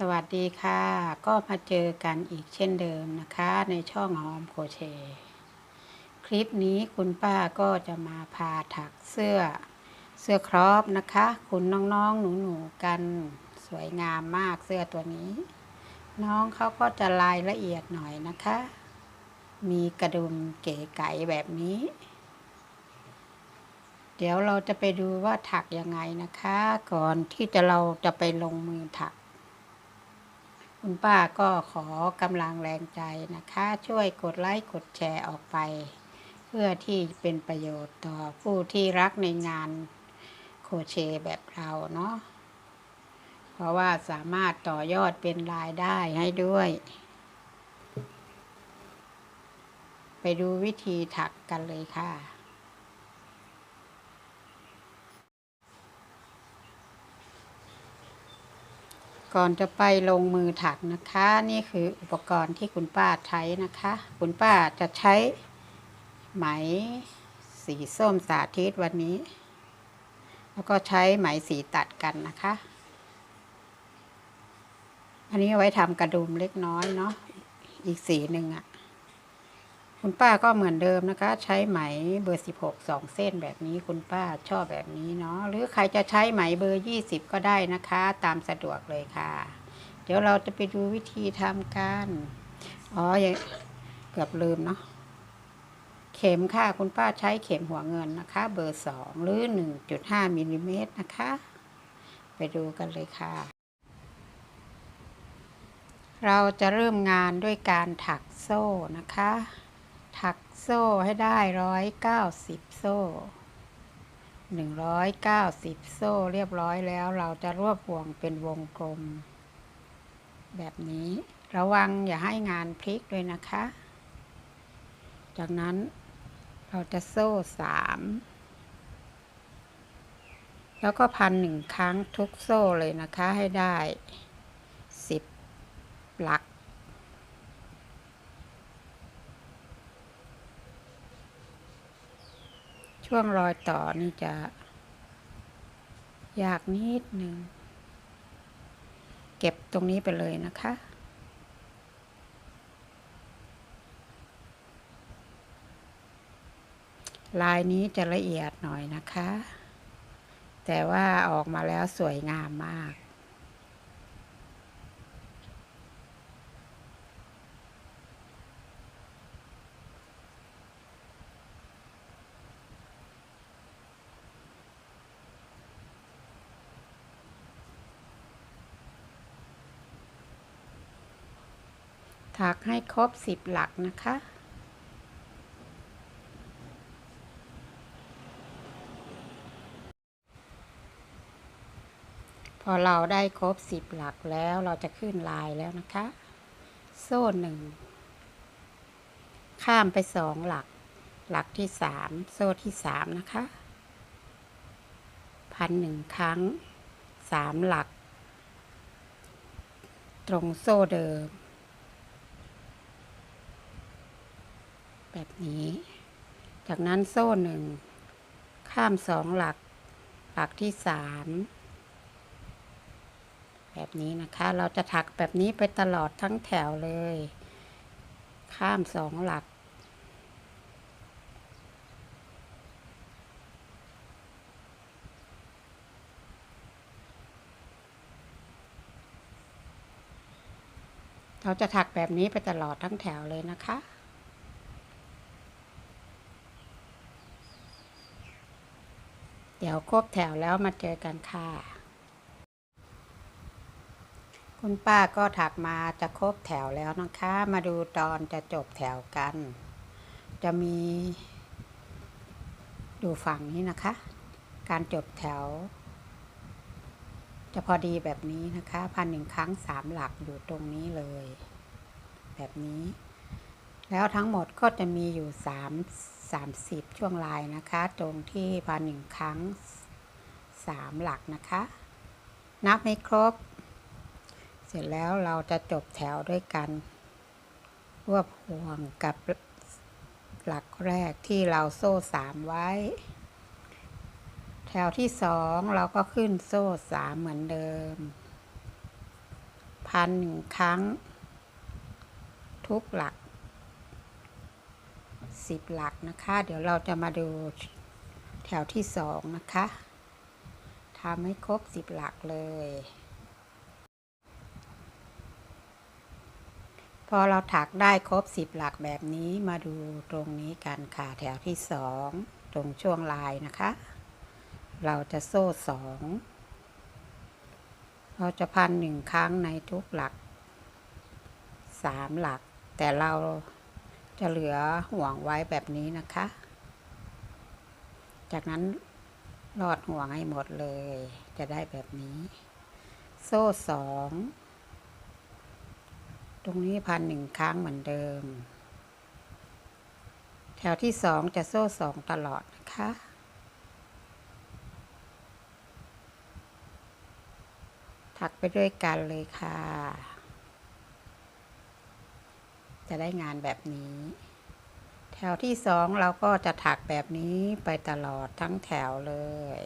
สวัสดีค่ะ ก็มาเจอกันอีกเช่นเดิมนะคะ ในช่องหอมโคเช คลิปนี้คุณป้าก็จะมาพาถักเสื้อเสื้อครอปนะคะ คุณน้องๆหนูๆกันสวยงามมากเสื้อตัวนี้ น้องเขาก็จะลายละเอียดหน่อยนะคะ มีกระดุมเก๋ไก๋แบบนี้ เดี๋ยวเราจะไปดูว่าถักยังไงนะคะ ก่อนที่จะเราจะไปลงมือถัก คุณป้าก็ขอกำลังแรงใจนะคะ ช่วยกดไลค์กดแชร์ออกไป เพื่อที่เป็นประโยชน์ต่อผู้ที่รักในงานโคเชแบบเราเนาะเพราะว่าสามารถต่อยอดเป็นรายได้ให้ด้วย ไปดูวิธีถักกันเลยค่ะ ก่อนจะไปลงมือถักนะคะ นี่คืออุปกรณ์ที่คุณป้าใช้นะคะ คุณป้าจะใช้ไหมสีส้มสาธิตวันนี้ แล้วก็ใช้ไหมสีตัดกันนะคะ อันนี้ไว้ทำกระดุมเล็กน้อยเนาะอีกสีหนึ่งอะ่ะ คุณป้าก็เหมือนเดิมนะคะ ใช้ไหมเบอร์ 16 2 เส้นแบบนี้คุณป้าชอบแบบนี้เนาะหรือใครจะใช้ไหมเบอร์ 20 ก็ได้นะคะ ตามสะดวกเลยค่ะ เดี๋ยวเราจะไปดูวิธีทำกันอ๋อยังเกือบลืมเนาะเข็มค่ะ คุณป้าใช้เข็มหัวเงินนะคะ เบอร์ 2 หรือ 1.5มิลลิเมตรนะคะ ไปดูกันเลยค่ะ เราจะเริ่มงานด้วยการถักโซ่นะคะ ถักโซ่ให้ได้ร้อยเก้าสิบโซ่หนึ่งร้อยเก้าสิบโซ่เรียบร้อยแล้วเราจะรวบห่วงเป็นวงกลม แบบนี้ระวังอย่าให้งานพลิกด้วยนะคะ จากนั้นเราจะโซ่สามแล้วก็พันหนึ่งครั้งทุกโซ่เลยนะคะให้ได้สิบหลัก ช่วงรอยต่อนี่จะ ยากนิดหนึ่ง เก็บตรงนี้ไปเลยนะคะ ลายนี้จะละเอียดหน่อยนะคะ แต่ว่าออกมาแล้วสวยงามมาก ถักให้ครบสิบหลักนะคะ พอเราได้ครบสิบหลักแล้วเราจะขึ้นลายแล้วนะคะ โซ่หนึ่ง ข้ามไปสองหลัก หลักที่สามโซ่ที่สามนะคะ พันหนึ่งครั้งสามหลัก ตรงโซ่เดิม แบบนี้ จากนั้นโซ่หนึ่ง ข้ามสองหลัก หลักที่สามแบบนี้นะคะ เราจะถักแบบนี้ไปตลอดทั้งแถวเลย ข้ามสองหลัก เราจะถักแบบนี้ไปตลอดทั้งแถวเลยนะคะ เดี๋ยวครบแถวแล้วมาเจอกันค่ะ คุณป้าก็ถักมาจะครบแถวแล้วนะคะ มาดูตอนจะจบแถวกัน จะมีดูฝั่งนี้นะคะ การจบแถว จะพอดีแบบนี้นะคะพันหนึ่งครั้งสามหลักอยู่ตรงนี้เลย แบบนี้ แล้วทั้งหมดก็จะมีอยู่สาม สามสิบช่วงลายนะคะ ตรงที่พันหนึ่งครั้งสามหลักนะคะ นับไม่ครบ เสร็จแล้วเราจะจบแถวด้วยกันรวบห่วงกับหลักแรกที่เราโซ่สามไว้ แถวที่สองเราก็ขึ้นโซ่สามเหมือนเดิม พันหนึ่งครั้ง ทุกหลัก สิบหลักนะคะ เดี๋ยวเราจะมาดูแถวที่สองนะคะทำให้ครบสิบหลักเลย พอเราถักได้ครบสิบหลักแบบนี้มาดูตรงนี้กันค่ะแถวที่สองตรงช่วงลายนะคะ เราจะโซ่สองเราจะพันหนึ่งครั้งในทุกหลักสามหลักแต่เรา จะเหลือห่วงไว้แบบนี้นะคะ จากนั้นลอดห่วงให้หมดเลย จะได้แบบนี้ โซ่สองตรงนี้พันหนึ่งครั้งเหมือนเดิม แถวที่สองจะโซ่สองตลอดนะคะ ถักไปด้วยกันเลยค่ะ จะได้งานแบบนี้ แถวที่สองเราก็จะถักแบบนี้ไปตลอดทั้งแถวเลย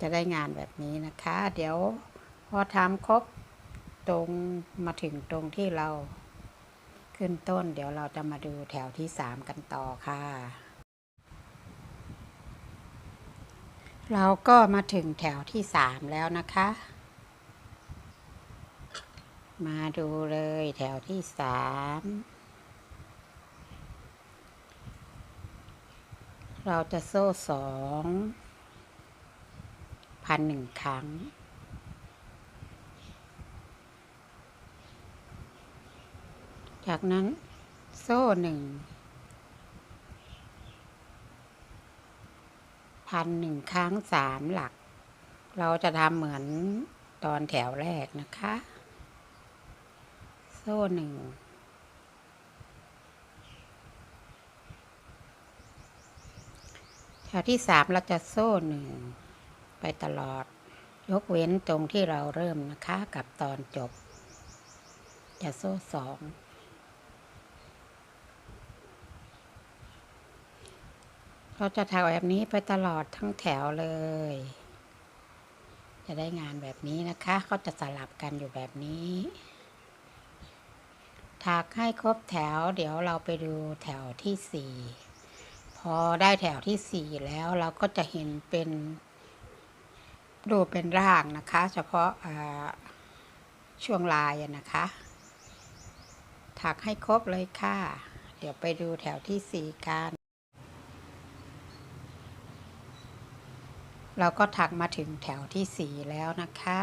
จะได้งานแบบนี้นะคะ เดี๋ยวพอทำครบตรงมาถึงตรงที่เราขึ้นต้น เดี๋ยวเราจะมาดูแถวที่สามกันต่อค่ะ เราก็มาถึงแถวที่สามแล้วนะคะ มาดูเลยแถวที่สามเราจะโซ่สองพันหนึ่งครั้ง จากนั้นโซ่หนึ่ง พันหนึ่งครั้งสามหลัก เราจะทำเหมือนตอนแถวแรกนะคะ โซ่หนึ่งแถวที่สามเราจะโซ่หนึ่งไปตลอด ยกเว้นตรงที่เราเริ่มนะคะ กับตอนจบ จะโซ่สอง เราจะถักแบบนี้ไปตลอดทั้งแถวเลย จะได้งานแบบนี้นะคะเขาจะสลับกันอยู่แบบนี้ถักให้ครบแถว เดี๋ยวเราไปดูแถวที่สี่พอได้แถวที่สี่แล้วเราก็จะเห็นเป็นรูเป็นร่างนะคะ เฉพาะช่วงลายนะคะ ถักให้ครบเลยค่ะ เดี๋ยวไปดูแถวที่สี่กัน เราก็ถักมาถึงแถวที่สี่แล้วนะคะ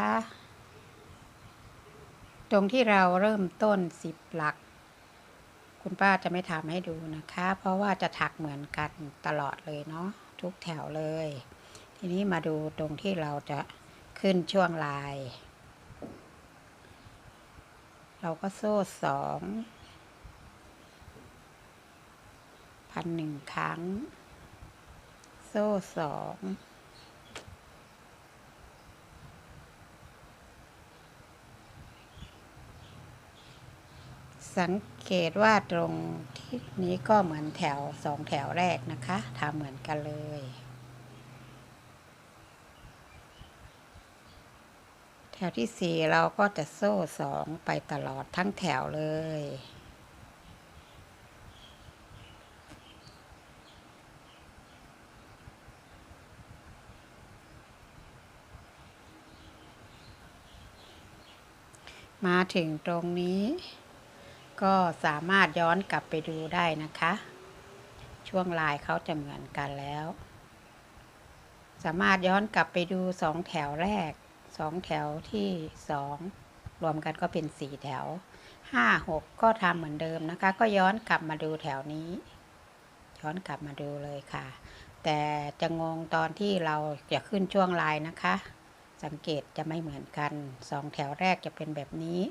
ตรงที่เราเริ่มต้นสิบหลัก คุณป้าจะไม่ทำให้ดูนะคะ เพราะว่าจะถักเหมือนกันตลอดเลยเนาะทุกแถวเลย ทีนี้มาดูตรงที่เราจะขึ้นช่วงลาย เราก็โซ่สองพันหนึ่งครั้ง โซ่สอง สังเกตว่าตรงที่นี้ก็เหมือนแถวสองแถวแรกนะคะทำเหมือนกันเลย แถวที่สี่เราก็จะโซ่สองไปตลอดทั้งแถวเลยมาถึงตรงนี้ ก็สามารถย้อนกลับไปดูได้นะคะ ช่วงลายเขาจะเหมือนกันแล้ว สามารถย้อนกลับไปดูสองแถวแรกสองแถวที่สองรวมกันก็เป็นสี่แถวห้าหกก็ทำเหมือนเดิมนะคะ ก็ย้อนกลับมาดูแถวนี้ ย้อนกลับมาดูเลยค่ะ แต่จะงงตอนที่เราจะขึ้นช่วงลายนะคะ สังเกตจะไม่เหมือนกันสองแถวแรกจะเป็นแบบนี้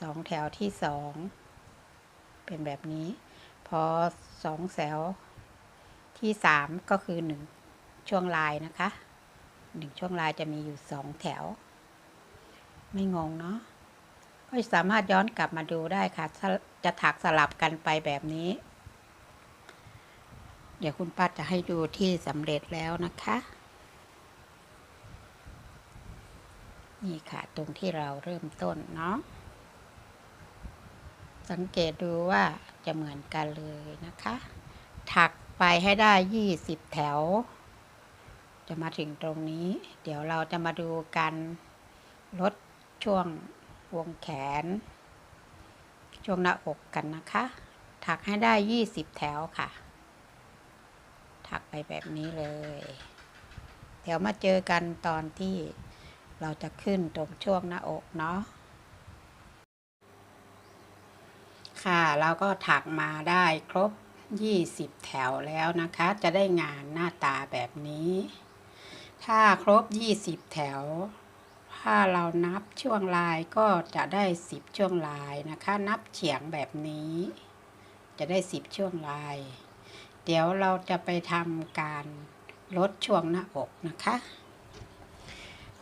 สองแถวที่สองเป็นแบบนี้ พอสองแถวที่สามก็คือหนึ่งช่วงลายนะคะหนึ่งช่วงลายจะมีอยู่สองแถว ไม่งงเนาะก็สามารถย้อนกลับมาดูได้ค่ะ จะถักสลับกันไปแบบนี้ เดี๋ยวคุณป้าจะให้ดูที่สำเร็จแล้วนะคะ นี่ค่ะตรงที่เราเริ่มต้นเนาะ สังเกตดูว่าจะเหมือนกันเลยนะคะ ถักไปให้ได้ยี่สิบแถว จะมาถึงตรงนี้ เดี๋ยวเราจะมาดูกันลดช่วงวงแขน ช่วงหน้าอกกันนะคะ ถักให้ได้ยี่สิบแถวค่ะ ถักไปแบบนี้เลย เดี๋ยวมาเจอกันตอนที่เราจะขึ้นตรงช่วงหน้าอกเนาะ ค่ะเราก็ถักมาได้ครบ 20 แถวแล้วนะคะ จะได้งานหน้าตาแบบนี้ ถ้าครบ 20 แถว ถ้าเรานับช่วงลายก็จะได้ 10 ช่วงลายนะคะ นับเฉียงแบบนี้ จะได้ 10 ช่วงลาย เดี๋ยวเราจะไปทำการลดช่วงหน้าอกนะคะ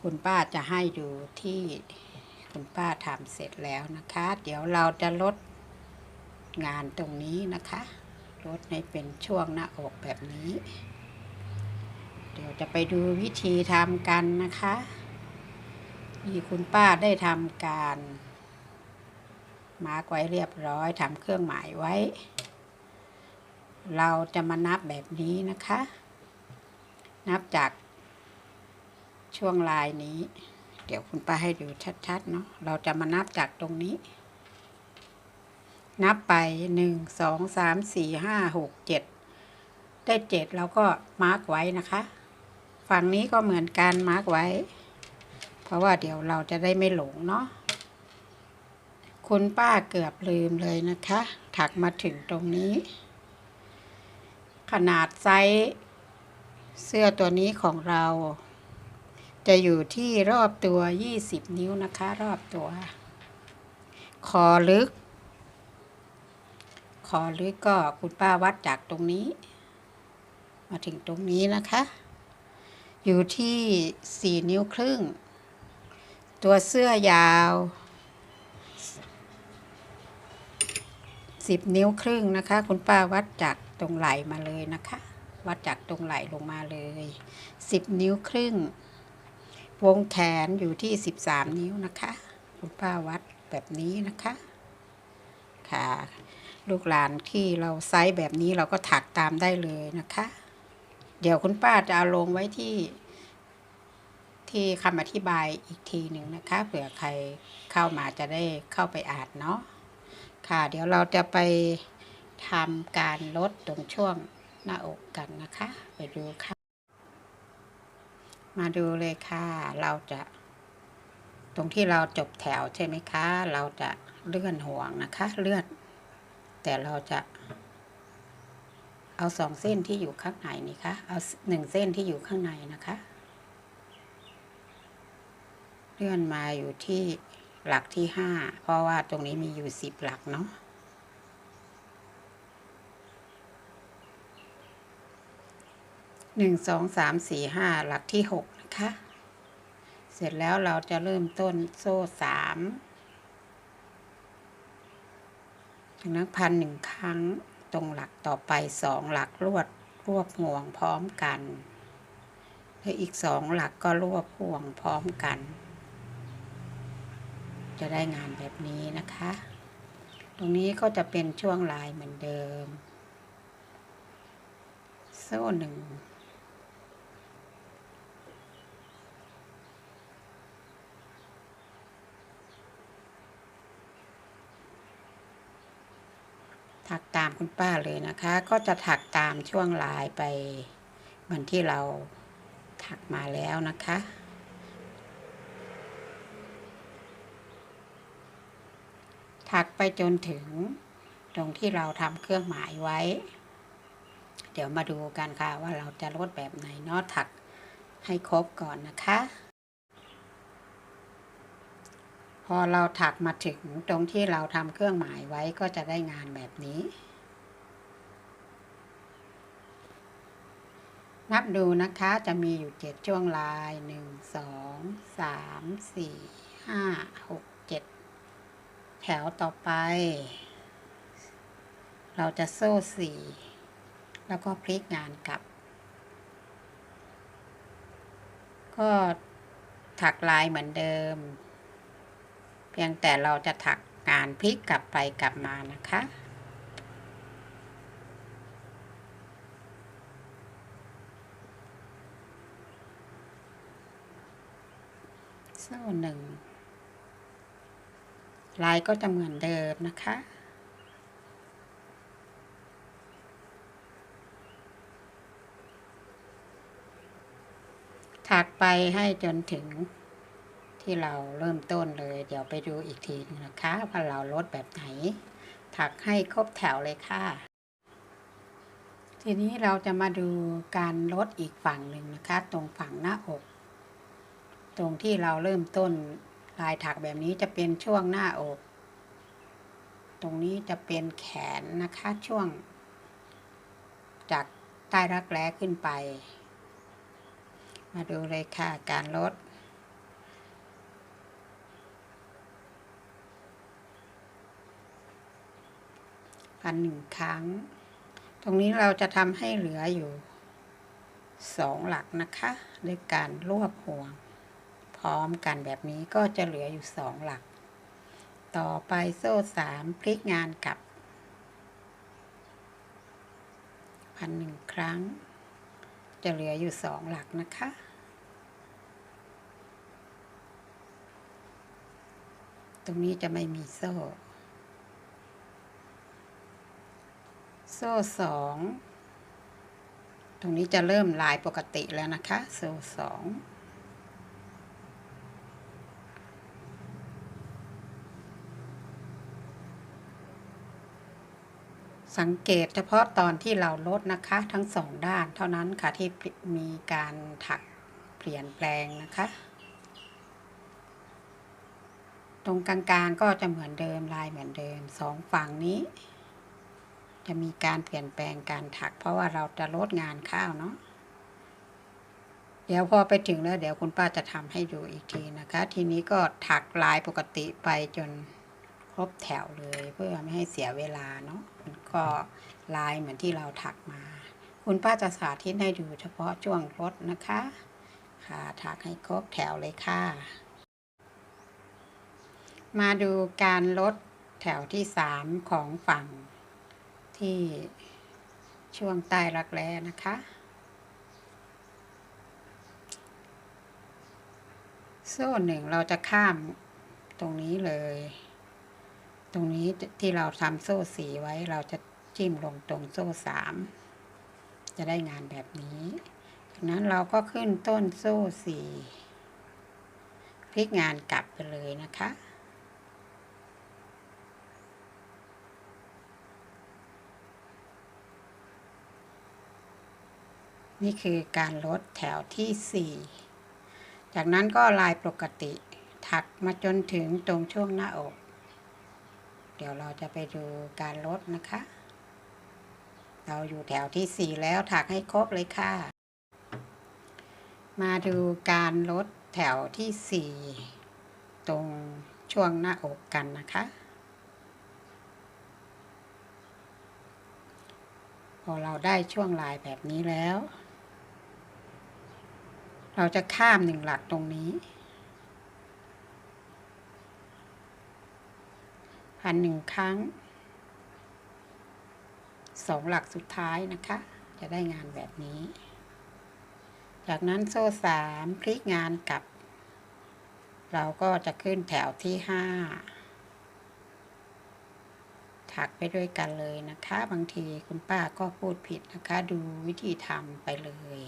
คุณป้าจะให้ดูที่คุณป้าทำเสร็จแล้วนะคะ เดี๋ยวเราจะลด งานตรงนี้นะคะลดให้เป็นช่วงหน้าอกแบบนี้ เดี๋ยวจะไปดูวิธีทำกันนะคะนี่คุณป้าได้ทำการมาร์กไว้เรียบร้อยทำเครื่องหมายไว้ เราจะมานับแบบนี้นะคะ นับจากช่วงลายนี้ เดี๋ยวคุณป้าให้ดูชัดๆเนาะเราจะมานับจากตรงนี้ นับไปหนึ่งสองสามสี่ห้าหกเจ็ดได้เจ็ดเราก็มาร์กไว้นะคะ ฝั่งนี้ก็เหมือนกันมาร์กไว้ เพราะว่าเดี๋ยวเราจะได้ไม่หลงเนาะคุณป้าเกือบลืมเลยนะคะ ถักมาถึงตรงนี้ ขนาดไซส์เสื้อตัวนี้ของเรา จะอยู่ที่รอบตัว 20 นิ้วนะคะ รอบตัว คอลึก คอลึกก็คุณป้าวัดจากตรงนี้ มาถึงตรงนี้นะคะ อยู่ที่สี่นิ้วครึ่ง ตัวเสื้อยาวสิบนิ้วครึ่งนะคะ คุณป้าวัดจากตรงไหลมาเลยนะคะ วัดจากตรงไหลลงมาเลยสิบนิ้วครึ่ง วงแขนอยู่ที่สิบสามนิ้วนะคะ คุณป้าวัดแบบนี้นะคะค่ะ ลูกหลานที่เราไซส์แบบนี้เราก็ถักตามได้เลยนะคะ เดี๋ยวคุณป้าจะเอาลงไว้ที่ ที่คำอธิบายอีกทีหนึ่งนะคะ เผื่อใครเข้ามาจะได้เข้าไปอ่านเนาะค่ะ เดี๋ยวเราจะไปทำการลดตรงช่วงหน้าอกกันนะคะ ไปดูค่ะ มาดูเลยค่ะ เราจะตรงที่เราจบแถวใช่ไหมคะ เราจะเลื่อนห่วงนะคะ เลื่อน แต่เราจะเอาสองเส้นที่อยู่ข้างในนี่คะเอาหนึ่งเส้นที่อยู่ข้างในนะคะ เลื่อนมาอยู่ที่หลักที่ห้าเพราะว่าตรงนี้มีอยู่สิบหลักเนาะหนึ่งสองสามสี่ห้าหลักที่หกนะคะ เสร็จแล้วเราจะเริ่มต้นโซ่สาม จากนั้นพันหนึ่งครั้งตรงหลักต่อไปสองหลักรวดรวบห่วงพร้อมกันแล้วอีกสองหลักก็รวบห่วงพร้อมกัน จะได้งานแบบนี้นะคะ ตรงนี้ก็จะเป็นช่วงลายเหมือนเดิม โซ่หนึ่ง ถักตามคุณป้าเลยนะคะ ก็จะถักตามช่วงลายไปเหมือนที่เราถักมาแล้วนะคะถักไปจนถึงตรงที่เราทำเครื่องหมายไว้ เดี๋ยวมาดูกันค่ะว่าเราจะลดแบบไหนเนาะถักให้ครบก่อนนะคะ พอเราถักมาถึงตรงที่เราทำเครื่องหมายไว้ก็จะได้งานแบบนี้ นับดูนะคะจะมีอยู่เจ็ดช่วงลายหนึ่งสองสามสี่ห้าหกเจ็ดแถวต่อไป เราจะโซ่สี่แล้วก็พลิกงานกลับ ก็ถักลายเหมือนเดิม พียงแต่เราจะถักงานพลิกกลับไปกลับมานะคะ โซ่หนึ่งลายก็จะเหมือนเดิมนะคะถักไปให้จนถึง ที่เราเริ่มต้นเลย เดี๋ยวไปดูอีกทีนะคะว่าเราลดแบบไหน ถักให้ครบแถวเลยค่ะ ทีนี้เราจะมาดูการลดอีกฝั่งหนึ่งนะคะ ตรงฝั่งหน้าอก ตรงที่เราเริ่มต้นลายถักแบบนี้จะเป็นช่วงหน้าอก ตรงนี้จะเป็นแขนนะคะช่วง จากใต้รักแร้ขึ้นไป มาดูเลยค่ะการลด พันหนึ่งครั้ง ตรงนี้เราจะทำให้เหลืออยู่สองหลักนะคะด้วยการรวบห่วง พร้อมกันแบบนี้ก็จะเหลืออยู่สองหลัก ต่อไปโซ่สามพลิกงานกลับพันหนึ่งครั้ง จะเหลืออยู่สองหลักนะคะตรงนี้จะไม่มีโซ่ โซ่สองตรงนี้จะเริ่มลายปกติแล้วนะคะ โซ่สองสังเกตเฉพาะตอนที่เราลดนะคะ ทั้งสองด้านเท่านั้นค่ะที่มีการถักเปลี่ยนแปลงนะคะ ตรงกลางๆก็จะเหมือนเดิมลายเหมือนเดิมสองฝั่งนี้ จะมีการเปลี่ยนแปลงการถัก เพราะว่าเราจะลดงานข้าวเนาะเดี๋ยวพอไปถึงแล้วเดี๋ยวคุณป้าจะทำให้ดูอีกทีนะคะ ทีนี้ก็ถักลายปกติไปจนครบแถวเลยเพื่อไม่ให้เสียเวลาเนาะมันก็ลายเหมือนที่เราถักมา คุณป้าจะสาธิตให้ดูเฉพาะช่วงลดนะคะ ค่ะถักให้ครบแถวเลยค่ะ มาดูการลดแถวที่สามของฝั่ง ที่ช่วงใต้รักแร้นะคะ โซ่หนึ่งเราจะข้ามตรงนี้เลย ตรงนี้ที่เราทำโซ่สีไว้เราจะจิ้มลงตรงโซ่สามจะได้งานแบบนี้จากนั้นเราก็ขึ้นต้นโซ่สี่พลิกงานกลับไปเลยนะคะ นี่คือการลดแถวที่ 4 จากนั้นก็ลายปกติ ถักมาจนถึงตรงช่วงหน้าอก เดี๋ยวเราจะไปดูการลดนะคะ เราอยู่แถวที่ 4 แล้วถักให้ครบเลยค่ะ มาดูการลดแถวที่ 4 ตรงช่วงหน้าอกกันนะคะพอเราได้ช่วงลายแบบนี้แล้ว เราจะข้ามหนึ่งหลักตรงนี้พันหนึ่งครั้งสองหลักสุดท้ายนะคะ จะได้งานแบบนี้ จากนั้นโซ่สามพลิกงานกลับ เราก็จะขึ้นแถวที่ห้าถักไปด้วยกันเลยนะคะ บางทีคุณป้าก็พูดผิดนะคะ ดูวิธีทำไปเลย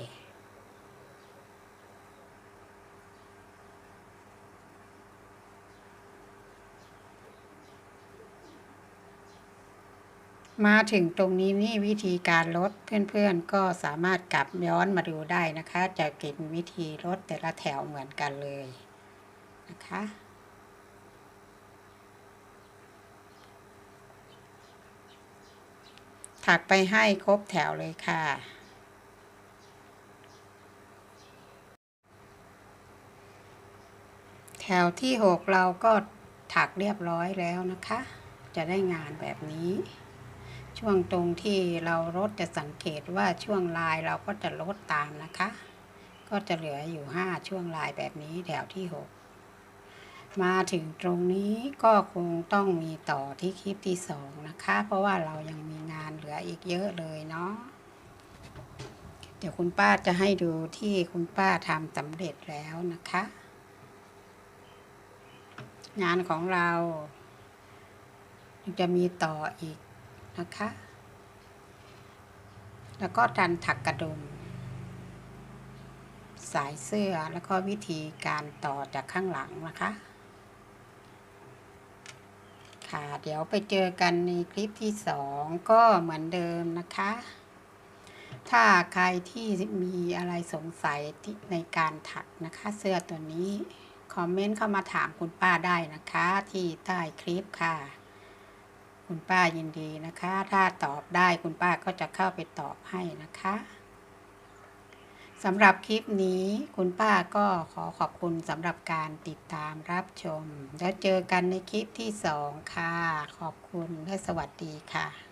มาถึงตรงนี้นี่วิธีการลดเพื่อนๆ ก็สามารถกลับย้อนมาดูได้นะคะ จะเก็บวิธีลดแต่ละแถวเหมือนกันเลยนะคะถักไปให้ครบแถวเลยค่ะ แถวที่หกเราก็ถักเรียบร้อยแล้วนะคะ จะได้งานแบบนี้ ช่วงตรงที่เราลดจะสังเกตว่าช่วงลายเราก็จะลดตามนะคะ ก็จะเหลืออยู่ห้าช่วงลายแบบนี้แถวที่หกมาถึงตรงนี้ก็คงต้องมีต่อที่คลิปที่สองนะคะ เพราะว่าเรายังมีงานเหลืออีกเยอะเลยเนาะเดี๋ยวคุณป้าจะให้ดูที่คุณป้าทำสำเร็จแล้วนะคะ งานของเราจะมีต่ออีก นะคะ แล้วก็ดันถักกระดุม สายเสื้อแล้วก็วิธีการต่อจากข้างหลังนะคะ ค่ะเดี๋ยวไปเจอกันในคลิปที่สองก็เหมือนเดิมนะคะ ถ้าใครที่มีอะไรสงสัยในการถักนะคะ เสื้อตัวนี้คอมเมนต์เข้ามาถามคุณป้าได้นะคะ ที่ใต้คลิปค่ะ คุณป้ายินดีนะคะ ถ้าตอบได้คุณป้าก็จะเข้าไปตอบให้นะคะสำหรับคลิปนี้คุณป้าก็ขอขอบคุณสำหรับการติดตามรับชม แล้วเจอกันในคลิปที่สองค่ะ ขอบคุณและสวัสดีค่ะ